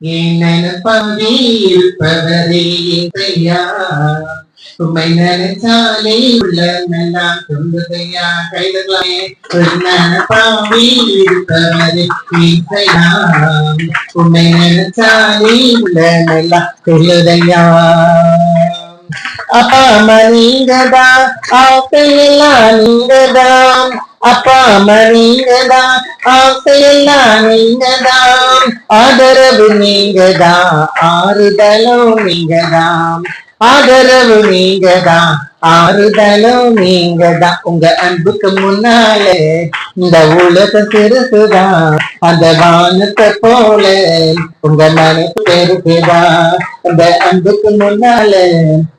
என் இருப்பவரே இசையா உம்மை நினைச்சாலே உள்ளமெல்லாம் துன்பதையா கைதலாமே நினைப்பாகி இருப்பவரே இசையா உம்மை நினைச்சாலே உள்ளமெல்லாம் துன்பதையா அப்பாமா அம்மா நீங்கதான் ஆசையெல்லாம் நீங்கதான் அப்பாமா அம்மா நீங்கதான் ஆசையெல்லாம் நீங்கதான் ஆதரவு நீங்கதான் ஆறுதலும் நீங்கதான் ஆதரவு நீங்கதான் ஆறுதலும் நீங்கதான் உங்க அன்புக்கு முன்னாலே இந்த உலக சிறுசுதான் அந்த வானத்தை போல உங்க மனசு பெருசுதான் அந்த அன்புக்கு முன்னாலே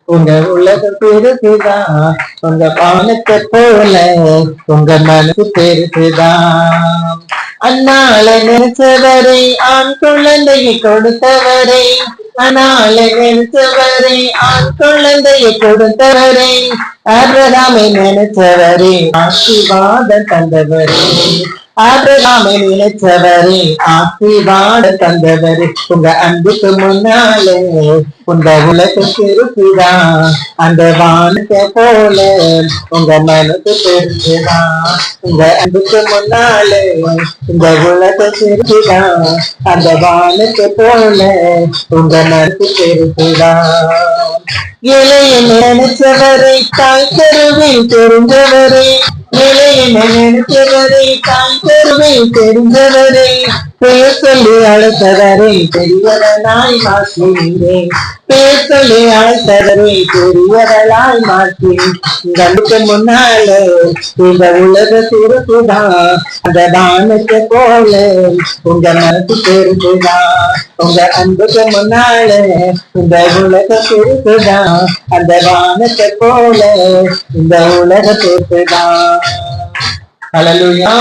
உங்க உலக பெருசுதான் உங்க வானத்தை போல உங்க மனசு பெருசுதான் அண்ணால நினைச்சவரை ஆண் குழந்தையை கொடுத்தவரை அண்ணால ஆண் குழந்தையை கொடுத்தவரை ஆபிரகாமை நினைச்சவரே ஆசீர்வாதம் தந்தவரே. ஆபிரகாமை நினைச்சவரே ஆசீர்வாத தந்தவரே உங்க அன்புக்கு முன்னாலே உங்க உலக திருப்பிதான் அந்த வானத்தை போல உங்க மனசு பெருசுதான் உங்க அன்புக்கு முன்னாலே உங்க உலக திருப்பிதான் அந்த வானத்தை போல உங்க மனசு பெருசுதான் இளைய நினைச்சவரை தாய் கருவில் தெரிஞ்சவரே இளைய நினைச்சவரை தாய் கருவில் தெரிஞ்சவரே பேர் சொல்லி அழைத்தவரை பெரியவனாய் மாற்றினேன். பேர் சொல்லி அழைத்தவரை பெரியவளாய் மாற்றி கண்டுக்கு முன்னால இந்த உலக சிறுசுதான் அந்த தானத்தை போல உங்க மனசு பெருசுதான் உங்க அன்புக்கு முன்னால இந்த உலக பெருசுதான் அந்த வானத்தை போல இந்த உலக பெருசுதான் Hallelujah.